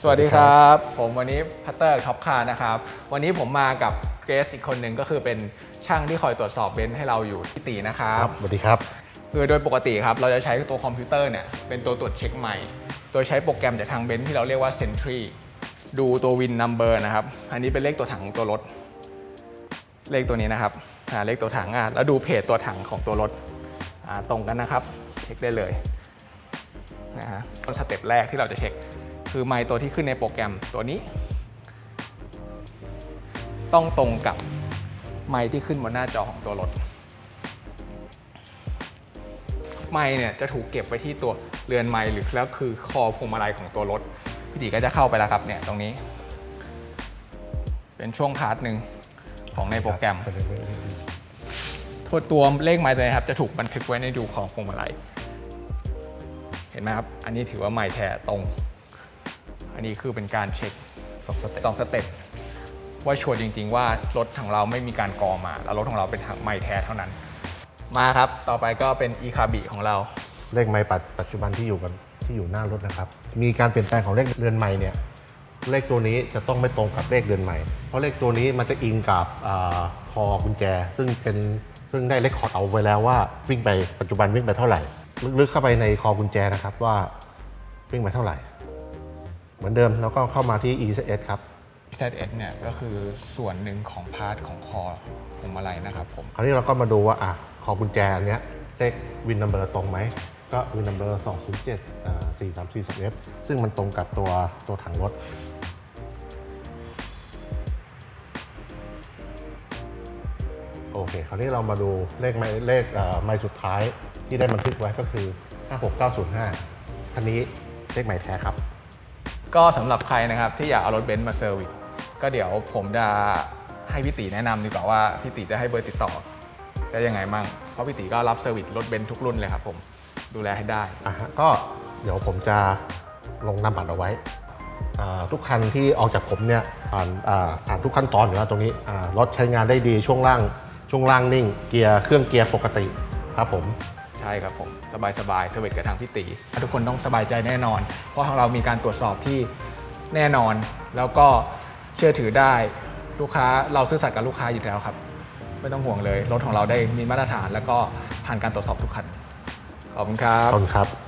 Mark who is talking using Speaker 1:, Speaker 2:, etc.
Speaker 1: สวัสดีครับ ผมวันนี้พัตเตอร์ท็อปคาร์นะครับ วันนี้ผมมากับเกรซอีกคนหนึ่งก็คือเป็นช่างที่คอยตรวจสอบเบนซ์ให้เราอยู่ที่ตีนะครั
Speaker 2: ครับบสวัสดีครับ
Speaker 1: คือโดยปกติครับ เราจะใช้ตัวคอมพิวเตอร์เนี่ยเป็นตัวตรวจเช็คใหม่ โดยใช้โปรแกรมจากทางเบนซ์ที่เราเรียกว่า Sentry ดูตัววินนัมเบอร์นะครับ อันนี้เป็นเลขตัวถังของตัวรถ เลขตัวนี้นะครับอ่าเลขตัวถังอะแล้วดูเพจตัวถังของตัวรถอ่าตรงกันนะครับ เช็คได้เลยนะฮะสเต็ปแรกที่เราจะเช็ค คือไมค์ตัวที่ขึ้นในโปรแกรมตัวนี้ ต้องตรงกับไมค์ที่ขึ้นบนหน้าจอของตัวรถไมค์เนี่ยจะถูกเก็บไว้ที่ตัวเรือนไมค์หรือแล้วคือคอพวงมาลัยของตัวรถพี่ตีก็จะเข้าไปแล้วครับเนี่ยตรงนี้ เป็นช่วงพาร์ทหนึ่งของในโปรแกรมตัวตัวเลขไมล์ตัวนี้ครับ จะถูกบันทึกไว้ในดูของพวงมาลัยเห็นไหมครับ อันนี้ถือว่าไมล์แท้ตรง อันนี้คือเป็นการเช็ค
Speaker 2: สองสเต็ป
Speaker 1: สองสเต็ปว่าชัวร์จริง ๆ ว่ารถของเราไม่มีการกรอมา แล้วรถของเราเป็นทางไมล์แท้เท่านั้น มาครับต่อไปก็เป็นอีคาบิของเรา
Speaker 2: เลขไม้ปัจปัจจุบันที่อยู่กันที่อยู่หน้ารถนะครับ มีการเปลี่ยนแปลงของเลขเรือนใหม่เนี่ยเลขตัวนี้จะต้องไม่ตรงกับเลขเรือนใหม่ เพราะเลขตัวนี้มันจะอิงกับอาคอกุญแจ ซึ่งเป็นซึ่งได้เลขคอร์ดเอาไว้แล้วว่าวิ่งไปปัจจุบันวิ่งไปเท่าไหร่ ลึกๆเข้าไปในคอกุญแจนะครับว่าวิ่งไปเท่าไหร่เห มือนเดิมแล้วก็เข้ามาที่ ECS ครับ
Speaker 1: ZS เนี่ยก็คือส่วนหนึ่งของพาร์ทของคอพวงมาลัยนะครับผม
Speaker 2: คราวนี้เราก็มาดูว่าอะคอกุญแจอันเนี้ยเลขวินนัมเบอร์ตรงไหม ก็วินนัมเบอร์207อ่า4342 F ซึ่งมันตรงกับตัวตัวถังรถ โอเค คราวนี้เรามาดูเลขไม้เลขเอ่อไม้สุดท้ายที่ได้บันทึกไว้ก็คือ 56905คันนี้เลขไม้แท้ครับ
Speaker 1: ก็สำหรับใครนะครับที่อยากเอารถเบนซ์มาเซอร์วิสก็เดี๋ยวผมจะให้พี่ตีแนะนำดีกว่าว่าพี่ตีจะให้เบอร์ติดต่อได้ยังไงมั่งเพราะพี่ตีก็รับเซอร์วิสรถเบนซ์ทุกรุ่นเลยครับผมดูแลให้ได้
Speaker 2: อะฮะก็เดี๋ยวผมจะลงนามบัตรเอาไว้อ่าทุกคันที่ออกจากผมเนี่ยอ่านอ่าอ่านทุกขั้นตอนอยู่แล้วตรงนี้อ่ารถใช้งานได้ดีช่วงล่างช่วงล่างนิ่ง เกียร์เครื่องเกียร์ปกติครับผม
Speaker 1: ช่ครับผม สบายสบายๆเซอร์วิสกับทางพี่ตีทุกคนต้องสบายใจแน่นอน เพราะทางเรามีการตรวจสอบที่แน่นอน แล้วก็เชื่อถือได้ลูกค้าเราซื่อสัตย์กับลูกค้าอยู่แล้วครับ ไม่ต้องห่วงเลย รถของเราได้มีมาตรฐาน แล้วก็ผ่านการตรวจสอบทุกคันขอบคุณครับ
Speaker 2: ขอบคุณครับ